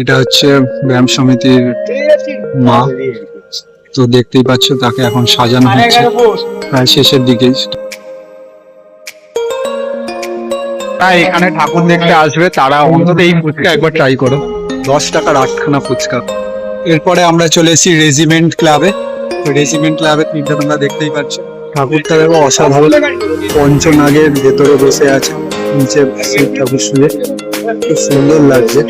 এটা হচ্ছে ব্যায়াম সমিতির মা। তো দেখতেই পাচ্ছ তাকে এখন সাজানো হচ্ছে। প্রায় শেষের দিকে তাই এখানে ঠাকুর দেখতে আসবে তারা অন্তত এই ফুচকা একবার ট্রাই করো। দশ টাকার আটখানা ফুচকা। এরপরে আমরা চলে এসেছি রেজিমেন্ট ক্লাবে। রেজিমেন্ট ক্লাবে তিনটা তোমরা দেখতেই পাচ্ছ। ঠাকুরটা দেখো অসাধারণ পঞ্চনাগের ভেতরে বসে আছে নিচে শিব ঠাকুর শুয়ে। খুব সুন্দর লাগছে।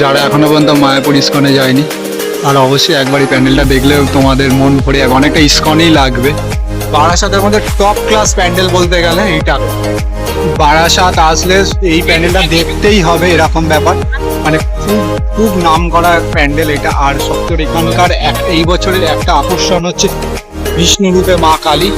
যারা এখনও পর্যন্ত মায়াপুর ইস্কনে যায়নি আর অবশ্যই একবারই প্যান্ডেলটা দেখলেও তোমাদের মন ভরে যাবে। অনেকটা ইস্কনেই লাগবে। বারাসাতের মধ্যে টপ ক্লাস প্যান্ডেল বলতে গেলে এইটা। বারাসাত আসলে এই প্যান্ডেলটা দেখতেই হবে এরকম ব্যাপার। মানে খুব খুব নাম করা প্যান্ডেল এটা। আর সত্তর এখানকার এক, এই বছরের একটা আকর্ষণ হচ্ছে বিষ্ণু রূপে মা কালী।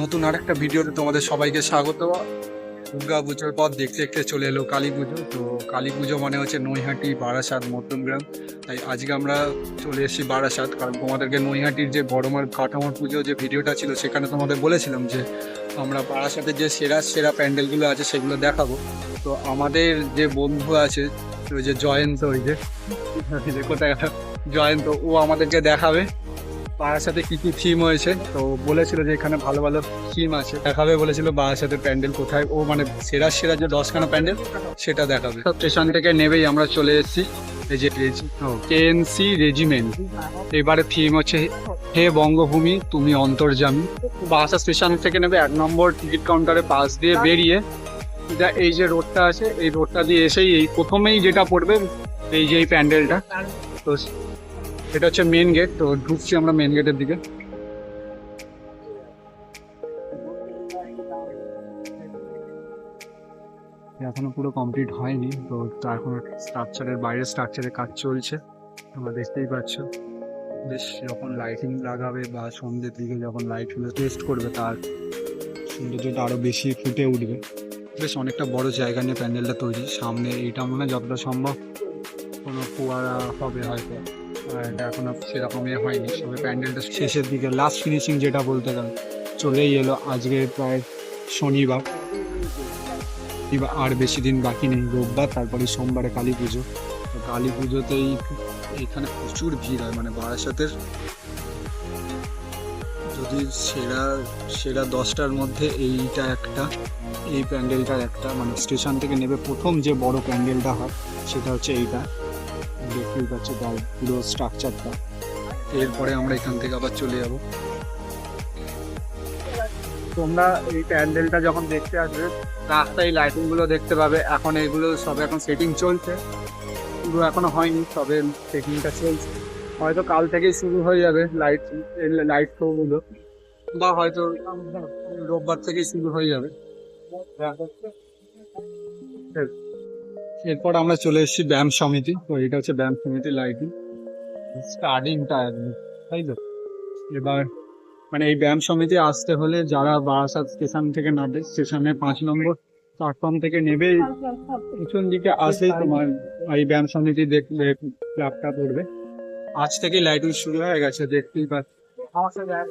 নতুন আর একটা ভিডিওতে তোমাদের সবাইকে স্বাগত। দুর্গা পুজোর পর দেখতে দেখতে চলে এলো কালী পুজো। তো কালী পুজো মানে হচ্ছে নৈহাটি বারাসাত মধ্যমগ্রাম তাই আজকে আমরা চলে এসেছি বারাসাত। কারণ তোমাদেরকে নৈহাটির যে বড়মার কাঠামোর পুজো যে ভিডিওটা ছিল, সেখানে তোমাদের বলেছিলাম যে আমরা বারাসাতের যে সেরা সেরা প্যান্ডেলগুলো আছে সেগুলো দেখাবো। তো আমাদের যে বন্ধু আছে, ওই যে জয়ন্ত, ওই যে, কোথায়? জয়ন্ত, ও আমাদেরকে দেখাবে। বারাসাতে কি কি থিম হয়েছে? তো বলেছিল যে এখানে ভালো ভালো থিম আছে। দেখাবে বলেছিল বারাসাতের প্যান্ডেল কোথায়। ও মানে সেরা সেরা যে দশখানা প্যান্ডেল, সেটা দেখাবে। স্টেশন থেকে নেবেই আমরা চলে এসেছি। এই যে কেএনসি রেজিমেন্ট এবারে থিম হচ্ছে, হে বঙ্গভূমি, তুমি অন্তর্জামী বাসা স্টেশন থেকে নেবে এক নম্বর টিকিট কাউন্টারে পাশ দিয়ে বেরিয়ে। যা এই যে রোডটা আছে, এই রোডটা দিয়ে এসেই এই প্রথমেই যেটা পড়বে, এই যে এই প্যান্ডেলটা। তো এটা হচ্ছে মেন গেট তো ঢুকছি আমরা মেন গেটের দিকে। এখনও পুরো কমপ্লিট হয়নি, তো তা এখন স্ট্রাকচারের বাইরে স্ট্রাকচারের কাজ চলছে, তোমরা দেখতেই পাচ্ছ। বেশ, যখন লাইটিং লাগাবে বা সন্ধ্যের দিকে যখন লাইটগুলো টেস্ট করবে, তার সৌন্দর্যটা আরও বেশি ফুটে উঠবে। বেশ, অনেকটা বড় জায়গা নিয়ে প্যান্ডেলটা তৈরি। সামনে এইটা মনে হয় যতটা সম্ভব কোনো ফোয়ারা হবে হয়তো। এটা এখনও সেরকম ইয়ে হয়নি সবে প্যান্ডেলটা শেষের দিকে লাস্ট ফিনিশিং যেটা বলতে গেলে, চলেই এলো। আজকে প্রায় শনিবার। আর বেশি দিন বাকি নেই, রোববার, তারপরে সোমবারে কালী পুজো। কালী পুজোতেই এখানে প্রচুর ভিড় হয় মানে বারাসাতের যদি সেরা সেরা দশটার মধ্যে এইটা একটা, এই প্যান্ডেলটার একটা মানে স্টেশন থেকে নেবে। প্রথম যে বড় প্যান্ডেলটা হয়, সেটা হচ্ছে এইটা। দেখতেই পাচ্ছি তার পুরো স্ট্রাকচারটা এরপরে আমরা এখান থেকে আবার চলে যাব। তোমরা এই প্যান্ডেলটা যখন দেখতে আসবে রাস্তায় লাইটিংগুলো দেখতে পাবে। এখন এগুলো সব এখন সেটিং চলছে। পুরো এখনও হয়নি তবে সেটিংটা চলছে। হয়তো কাল থেকেই শুরু হয়ে যাবে লাইট লাইট শো গুলো বা হয়তো রোববার থেকেই শুরু হয়ে যাবে। এরপর আমরা চলে এসেছি ব্যায়াম সমিতি। তো এটা হচ্ছে ব্যায়াম সমিতি লাইটিং। স্টার্টিংটা তাই তো? এবার মানে এই ব্যায়াম সমিতি আসতে হলে যারা বারাসাত স্টেশন থেকে নামবে, স্টেশনে পাঁচ নম্বর প্ল্যাটফর্ম থেকে নেবে, পিছন দিকে আসলেই তোমার এই ব্যায়াম সমিতি দেখলে ক্লাবটা পড়বে আজ থেকে লাইটিং শুরু হয়ে গেছে, দেখতেই পাচ্ছি।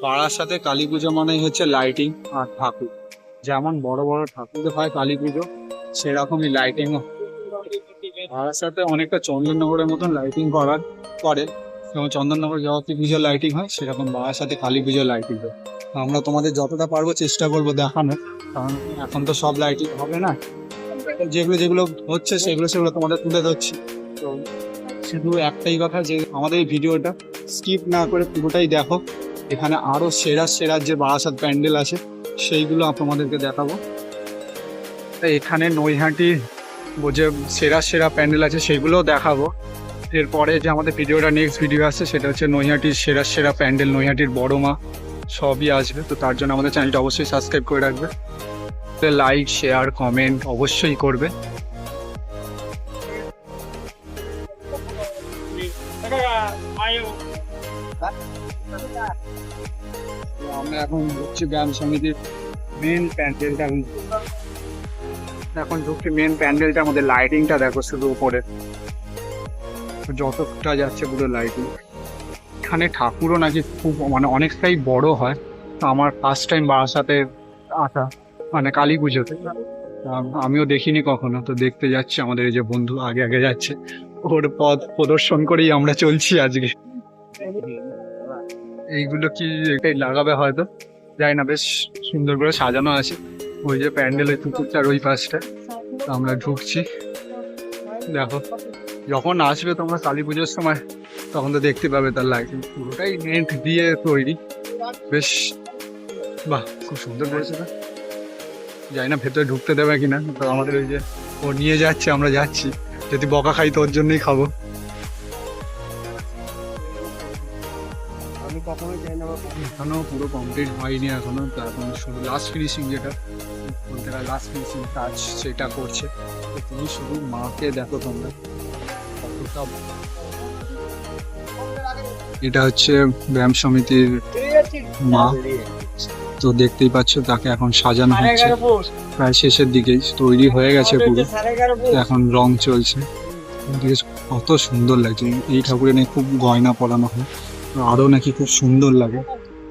বারাসাতে কালী পুজো মানেই হচ্ছে লাইটিং আর ঠাকুর। যেমন বড় বড় ঠাকুর হয় কালী পুজো, সেরকমই লাইটিং বারাসাতে অনেকটা চন্দননগরের মতন লাইটিং করার করে। যেমন চন্দননগর জগতী পুজোর লাইটিং হয়, সেরকম বারাসাতে কালী পুজোর লাইটিং হয়। আমরা তোমাদের যতটা পারব চেষ্টা করব দেখানোর, কারণ এখন তো সব লাইটিং হবে না। যেগুলো যেগুলো হচ্ছে সেগুলো সেগুলো তোমাদের তুলে ধরছি। তো শুধু একটাই কথা যে আমাদের এই ভিডিওটা স্কিপ না করে পুরোটাই দেখো। এখানে আরও সেরা সেরা যে বারাসাত প্যান্ডেল আছে, সেইগুলো তোমাদেরকে দেখাবো। এখানে নৈহাটির যে সেরা সেরা প্যান্ডেল আছে সেগুলোও দেখাবো। এরপরে যে আমাদের ভিডিওটা নেক্সট ভিডিও আসছে সেটা হচ্ছে নৈহাটির সেরা সেরা প্যান্ডেল, নৈহাটির বড় মা, সবই আসবে। তো তার জন্য আমাদের চ্যানেলটা অবশ্যই সাবস্ক্রাইব করে রাখবে। লাইক শেয়ার কমেন্ট অবশ্যই করবে। আমরা এখন হচ্ছে ব্যায়াম সমিতির মেন প্যান্ডেলটা এখন ঢুকছি মেন প্যান্ডেলটা আমাদের লাইটিংটা দেখো শুধু উপরে। যতটা যাচ্ছে পুরো লাইটিং এখানে ঠাকুরও নাকি খুব মানে অনেকটাই বড় হয়। তো আমার ফার্স্ট টাইম বারাসাতে আসা মানে কালী পুজোতে। আমিও দেখিনি কখনো, তো দেখতে যাচ্ছি আমাদের এই যে বন্ধু আগে আগে যাচ্ছে। ওর পথ প্রদর্শন করেই আমরা চলছি আজকে। এইগুলো কি এটাই লাগাবে হয়তো? জানি না, বেশ সুন্দর করে সাজানো আছে। ওই যে প্যান্ডেল প্যান্ডেলের কুকুরটার ওই পাশটা। আমরা ঢুকছি। দেখো, যখন আসবে তোমরা কালী পুজোর সময়, তখন তো দেখতে পাবে তার লাইটিং পুরোটাই নেট দিয়ে তৈরি। বেশ, বাহ, খুব সুন্দর করেছে তো জানি না ভেতরে ঢুকতে দেবে কিনা তো আমাদের ওই যে ও নিয়ে যাচ্ছে, আমরা যাচ্ছি। যদি বকা খাই তো ওর জন্যই খাব। এখনও পুরো কমপ্লিট হয়নি, এখনও তো এখন শুধু লাস্ট ফিনিশিং যেটা। গেলে লাস্ট ফিনিশিং কাজ সেটা করছে। তো তুমি শুধু মাকে দেখো তোমরা। কতটা এটা হচ্ছে ব্যায়াম সমিতির মা। তো দেখতেই পাচ্ছ তাকে এখন সাজানো হচ্ছে। প্রায় শেষের দিকেই। তৈরি হয়ে গেছে পুরো। এখন রং চলছে। কত সুন্দর লাগছে। এই ঠাকুরে নাকি খুব গয়না পরানো হয়। আরও নাকি খুব সুন্দর লাগে।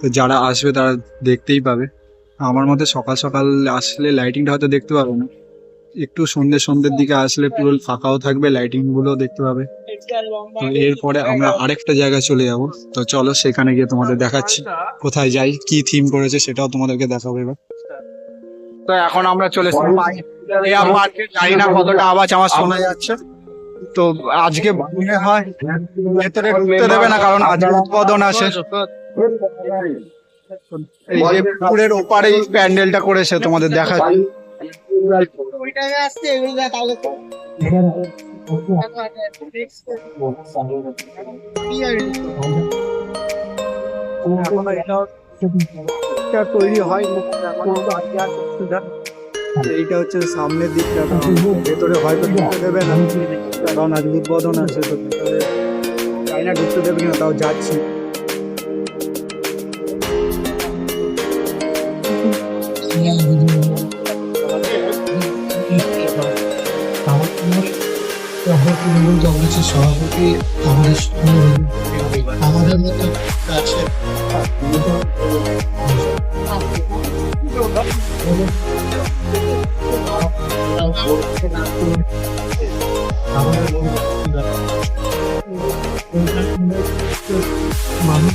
তো যারা আসবে তারা দেখতেই পাবে। আমার মতে সকাল সকাল আসলে লাইটিংটা হয়তো দেখতে পাবে না। একটু সন্ধ্যে সন্ধ্যের দিকে আসলে পুরো ফাঁকাও থাকবে লাইটিংগুলো দেখতে পাবে। তো এরপরে আমরা আরেকটা জায়গায় চলে যাব। তো চলো সেখানে গিয়ে তোমাদের দেখাচ্ছি, কোথায় যাই, কি থিম করেছে সেটাও তোমাদেরকে দেখাবো এবার। তো এখন আমরা চলে এয়ার জানি না কতটা আওয়াজ আমার শোনা যাচ্ছে। তো আজকে মনে হয় ভেতরে ঢুকতে দেবে না, কারণ আজকে উৎপাদন আছে। এই যে পুকুরের ওপারেই প্যান্ডেলটা করেছে তোমাদের দেখা এটা তৈরি হয় এইটা হচ্ছে সামনের দিকটা কারণ ভেতরে হয়তো ঢুকতে দেবে না। কারণ আজ উদ্বোধন আছে তো ভেতরে জানি না ঢুকতে দেবে কিনা তাও যাচ্ছি। সভাপতি আমাদের আমাদের মতো কাছে মানুষ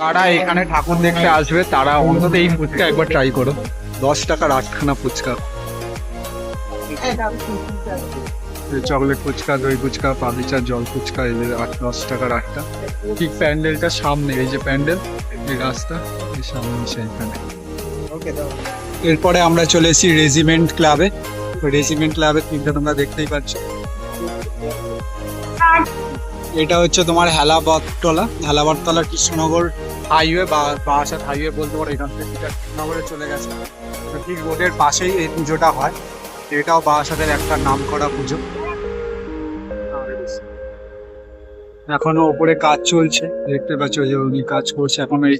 কারা এখানে ঠাকুর দেখতে আসবে তারা অন্তত এই ফুচকা একবার ট্রাই করো। দশ টাকার আটখানা ফুচকা। এই চকলেট ফুচকা দই ফুচকা পাবিচার জল ফুচকা এদের আট দশ টাকার আটটা। ঠিক প্যান্ডেলটা সামনে এই যে প্যান্ডেল এই রাস্তা এই সামনে সেইখানে এরপরে আমরা চলে এসেছি রেজিমেন্ট ক্লাবে রেজিমেন্ট ক্লাবের তিনটা তোমরা দেখতেই পাচ্ছ। এটা হচ্ছে তোমার হেলাবরতলা হেলাবরতলা কৃষ্ণনগর হাইওয়ে বা বারাসাত হাইওয়ে বলতে পারো, এখান থেকে এটা কৃষ্ণনগরে চলে গেছে। তো ঠিক রোডের পাশেই এই পুজোটা হয়। এটাও বারাসাতের একটা নাম করা পুজো। এখনও ওপরে কাজ চলছে, দেখতে পাচ্ছ যে উনি কাজ করছে। এখন এই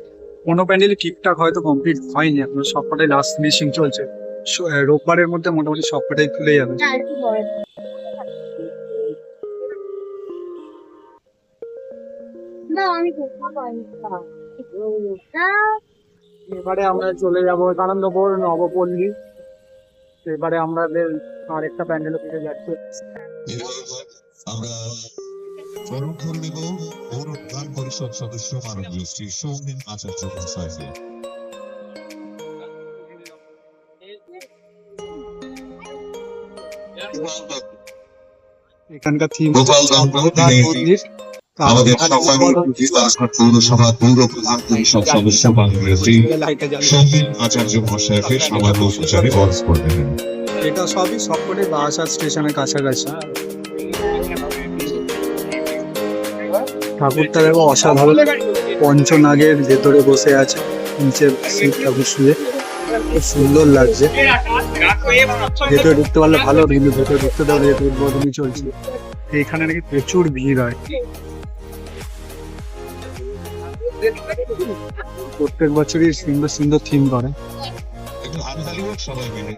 কোনো প্যান্ডেলই ঠিকঠাক হয়তো কমপ্লিট হয়নি, এখনও সবকটাই লাস্ট ফিনিশিং চলছে। রোববারের মধ্যে মোটামুটি সবকটাই খুলে যাবে। না, আমি এবারে আমরা চলে যাব আনন্দপুর নবপল্লী। এবারে আমাদের আরেকটা প্যান্ডেল পেতে যাচ্ছে। আমরা অনুক্ষণ নেব অনুদান পরিষদ সদস্য মানব গোষ্ঠীর সৌমিন আচার্য মহাশয়কে। এখানকার থিম গোপালগঞ্জ মন্দির আমাদের সফল পৌরসভা পৌর প্রধান পরিষদ সদস্য বাংলাদেশী লাইটে জ্বালিয়ে আচার্য মহাশয়কে সবার প্রচারে বরস করবেন এটা সবই সবকটাই বারাসাত স্টেশনের কাছাকাছি। ঠাকুরটা দেখো অসাধারণ। পঞ্চনাগের ভেতরে বসে আছে নিচে শিব ঠাকুর শুয়ে। খুব সুন্দর লাগছে। ভেতরে ঢুকতে পারলে ভালো কিন্তু ভেতরে ঢুকতে দেওয়া যেহেতু চলছে। এখানে নাকি প্রচুর ভিড় হয়। প্রত্যেক বছরই সুন্দর সুন্দর থিম করে। একটু হাততালি হোক সবাই মিলে।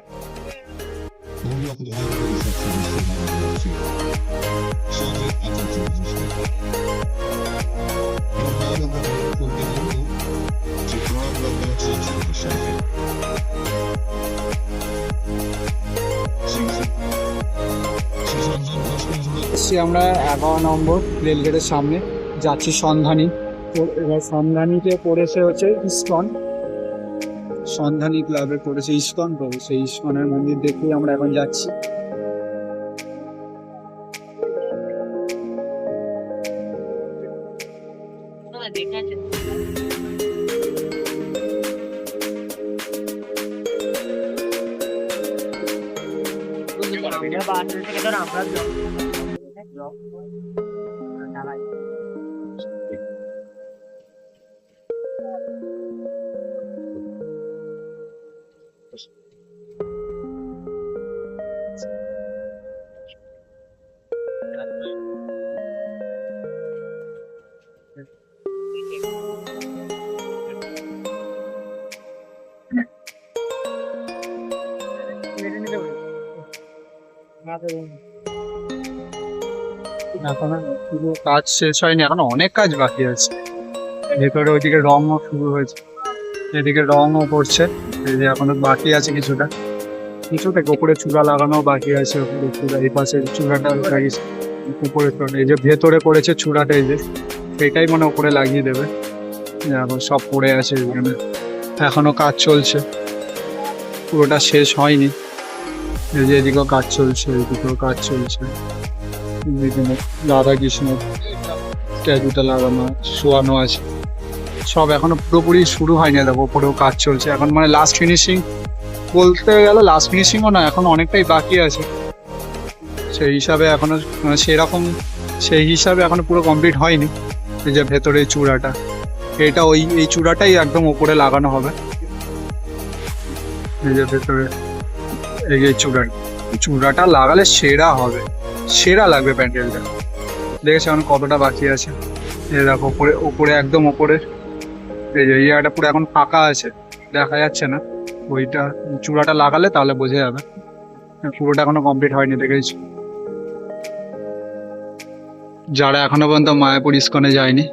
আমরা এগারো নম্বর রেল গেটের সামনে যাচ্ছি সন্ধানী। এবার সন্ধানীতে পড়েছে হচ্ছে ইস্কন। সন্ধানী ক্লাবে পড়েছে ইস্কন তো সেই ইস্কনের মন্দির দেখেই আমরা এখন যাচ্ছি। এখন পুরো কাজ শেষ হয়নি, এখন অনেক কাজ বাকি আছে। ভেতরে ওইদিকে রঙও শুরু হয়েছে। এদিকে রঙও পড়ছে, এই যে এখনও বাকি আছে কিছুটা। কিছুটা উপরে চূড়া লাগানো বাকি আছে এই পাশে চূড়াটা লাগিয়েছে উপরে এই যে ভেতরে করেছে চূড়াটা, এই যে সেটাই মানে উপরে লাগিয়ে দেবে। এখন সব পড়ে আছে এখানে। এখনও কাজ চলছে। পুরোটা শেষ হয়নি। এই যে এদিকেও কাজ চলছে, এদিকেও কাজ চলছে। বিভিন্ন রাধা কৃষ্ণ স্ট্যাচুটা লাগানো, শোয়ানো আছে। সব এখনও পুরোপুরি শুরু হয়নি দেখো ওপরেও কাজ চলছে। এখন মানে লাস্ট ফিনিশিং বলতে গেলে লাস্ট ফিনিশিংও না, এখন অনেকটাই বাকি আছে। সেই হিসাবে এখনও মানে সেরকম, সেই হিসাবে এখনও পুরো কমপ্লিট হয়নি, এই যে ভেতরে চূড়াটা। এটা ওই, এই চূড়াটাই একদম ওপরে লাগানো হবে। এই যে ভেতরে, এই যে চূড়াটা চূড়াটা লাগালে সেরা হবে। সেরা লাগবে প্যান্ডেলটা। দেখেছ এখন কতটা বাকি আছে? এই দেখো ওপরে ওপরে একদম ওপরে এই যে এই জায়গাটা পুরো এখন ফাঁকা আছে, দেখা যাচ্ছে না। ওইটা চূড়াটা লাগালে তাহলে বোঝা যাবে। পুরোটা এখনও কমপ্লিট হয়নি, দেখেছি। যারা এখনও পর্যন্ত মায়াপুর ইস্কনে যায়নি,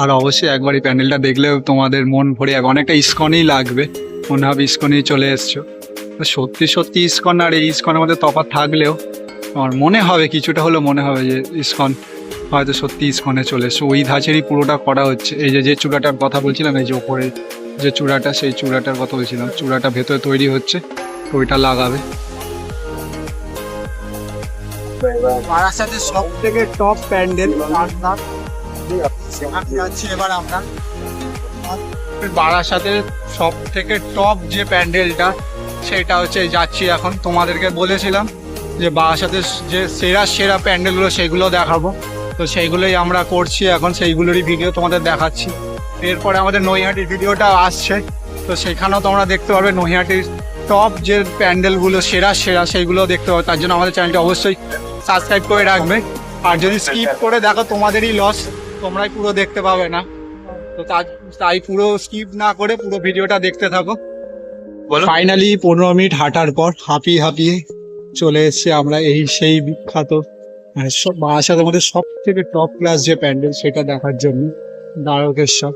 আর অবশ্যই একবার এই প্যান্ডেলটা দেখলে তোমাদের মন ভরে যাবে। অনেকটা ইস্কনই লাগবে, মনে হবে ইস্কনেই চলে এসছো। সত্যি সত্যি ইস্কন আর এই ইস্কনের মধ্যে তফাৎ থাকলেও আমার মনে হবে কিছুটা হলেও মনে হবে যে ইস্কন হয়তো সত্যি ইস্কনে চলে এসছে। ওই ধাঁচেরই পুরোটা করা হচ্ছে। এই যে যে চূড়াটার কথা বলছিলাম এই যে ওপরে যে চূড়াটা সেই চূড়াটার কথা বলছিলাম। চূড়াটা ভেতরে তৈরি হচ্ছে তো ওইটা লাগাবে। বারাসাতের সব থেকে টপ প্যান্ডেল যাচ্ছি এবার আমরা। বারাসাতের সব থেকে টপ যে প্যান্ডেলটা সেটা হচ্ছে যাচ্ছি এখন। তোমাদেরকে বলেছিলাম যে বাসাতে যে সেরা সেরা প্যান্ডেলগুলো সেগুলো দেখাবো। তো সেইগুলোই আমরা করছি এখন সেইগুলোরই ভিডিও তোমাদের দেখাচ্ছি। এরপরে আমাদের নৈহাটির ভিডিওটা আসছে। তো সেখানেও তোমরা দেখতে পারবে নৈহাটির টপ যে প্যান্ডেলগুলো সেরা সেরা সেইগুলো দেখতে পাবে। তার জন্য আমাদের চ্যানেলটা অবশ্যই সাবস্ক্রাইব করে রাখবে। আর যদি স্কিপ করে দেখো তোমাদেরই লস তোমরাই পুরো দেখতে পাবে না। তো তা- তাই পুরো স্কিপ না করে পুরো ভিডিওটা দেখতে থাকো। ফাইনালি পনেরো মিনিট হাঁটার পর হাঁপিয়ে হাঁপিয়ে চলে এসেছি আমরা এই সেই বিখ্যাত মানে বারাসাতের মধ্যে সব থেকে টপ ক্লাস যে প্যান্ডেল সেটা দেখার জন্য দ্বারকেশ্বর।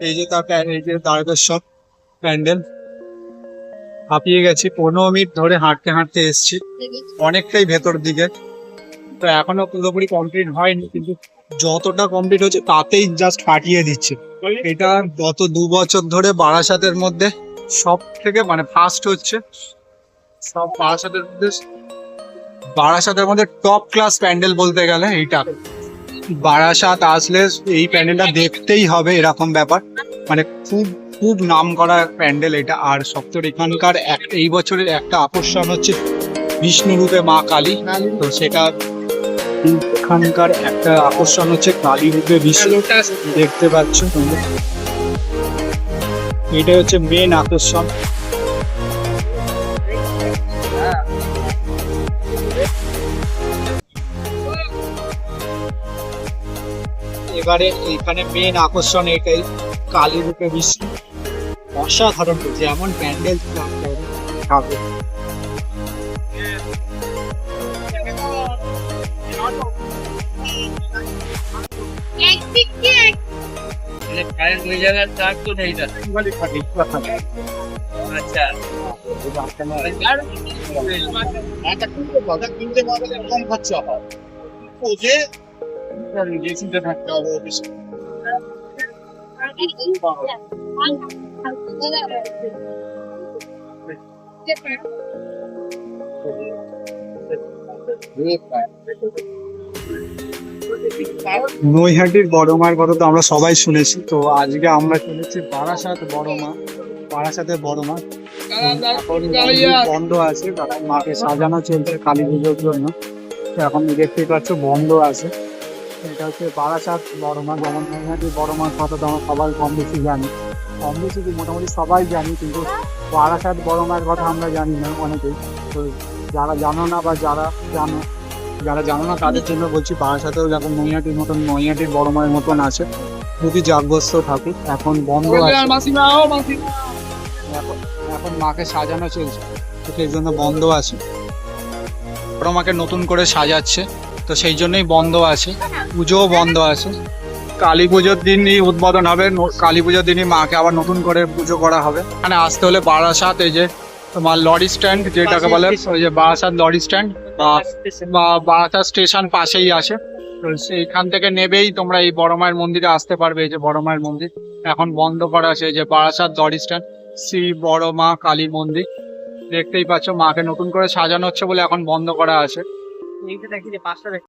এই যে তার এই যে দ্বারকেশ্বর প্যান্ডেল। হাঁপিয়ে গেছি, পনেরো মিনিট ধরে হাঁটতে হাঁটতে এসছি। অনেকটাই ভেতর দিকে। তো এখনও পুরোপুরি কমপ্লিট হয়নি, কিন্তু যতটা কমপ্লিট হচ্ছে তাতেই জাস্ট ফাটিয়ে দিচ্ছে। এটা গত দু বছর ধরে বারাসাতের মধ্যে সব থেকে মানে ফার্স্ট হচ্ছে, সব বারাসাতের মধ্যে বারাসাতের মধ্যে টপ ক্লাস প্যান্ডেল বলতে গেলে এইটা। বারাসাত আসলে এই প্যান্ডেলটা দেখতেই হবে এরকম ব্যাপার। মানে খুব খুব নাম করা প্যান্ডেল এটা। আর সপ্তর এখানকার এক, এই বছরের একটা আকর্ষণ হচ্ছে বিষ্ণু রূপে মা কালী। তো সেটা এখানকার একটা আকর্ষণ হচ্ছে কালী রূপে বিষ্ণু দেখতে পাচ্ছ তোমরা। এটা হচ্ছে মেন আকর্ষণ। এবারে এখানে মেন আকর্ষণ এটাই কালী রূপে বিষ্ণু অসাধারণ যেমন প্যান্ডেল থাকে আচ্ছা। একটা কিনতে কথা কিনতে পারলে কম খরচা হয় ও যে নিজে চিন্তা থাকতে হবে অফিসে নৈহাটির বড় মার কথা তো আমরা সবাই শুনেছি। তো আজকে আমরা শুনেছি বারাসাত বড় মা, বারাসাতের বড় মা। বন্ধ আছে মাকে সাজানো চলছে কালী পুজোর জন্য। এখন দেখতেই পাচ্ছ বন্ধ আছে। এটা হচ্ছে বারাসাত বড় মা, যেমন নৈহাটির বড় মার কথা তো আমরা সবাই কম বেশি জানি। কম বেশি মোটামুটি সবাই জানি, কিন্তু বারাসাত বড় মায়ের কথা আমরা জানি না অনেকেই। তো যারা জানো না বা যারা জানো যারা জানো না তাদের জন্য বলছি বারাসাতেও যখন নৈহাটির মতন নৈহাটির বড় মায়ের মতন আছে খুবই জাগ্রস্ত ঠাকুর। এখন বন্ধ আছে। এখন এখন মাকে সাজানো চলছে তো সেই জন্য বন্ধ আছে। বড় মাকে নতুন করে সাজাচ্ছে তো সেই জন্যই বন্ধ আছে। পুজোও বন্ধ আছে। কালী পুজোর দিনই উদ্বোধন হবে কালী পুজোর দিনই মাকে আবার নতুন করে পুজো করা হবে। এখানে আসতে হলে বারাসাত এই যে তোমার লরি স্ট্যান্ড যেটাকে বলে ওই যে বারাসাত লরি স্ট্যান্ড বা বারাসাত স্টেশন পাশেই আছে তো সেইখান থেকে নেবেই তোমরা এই বড় মায়ের মন্দিরে আসতে পারবে এই যে বড় মায়ের মন্দির। এখন বন্ধ করা আছে এই যে বারাসাত লরি স্ট্যান্ড। শ্রী বড় মা কালী মন্দির। দেখতেই পাচ্ছ মাকে নতুন করে সাজানো হচ্ছে বলে এখন বন্ধ করা আছে।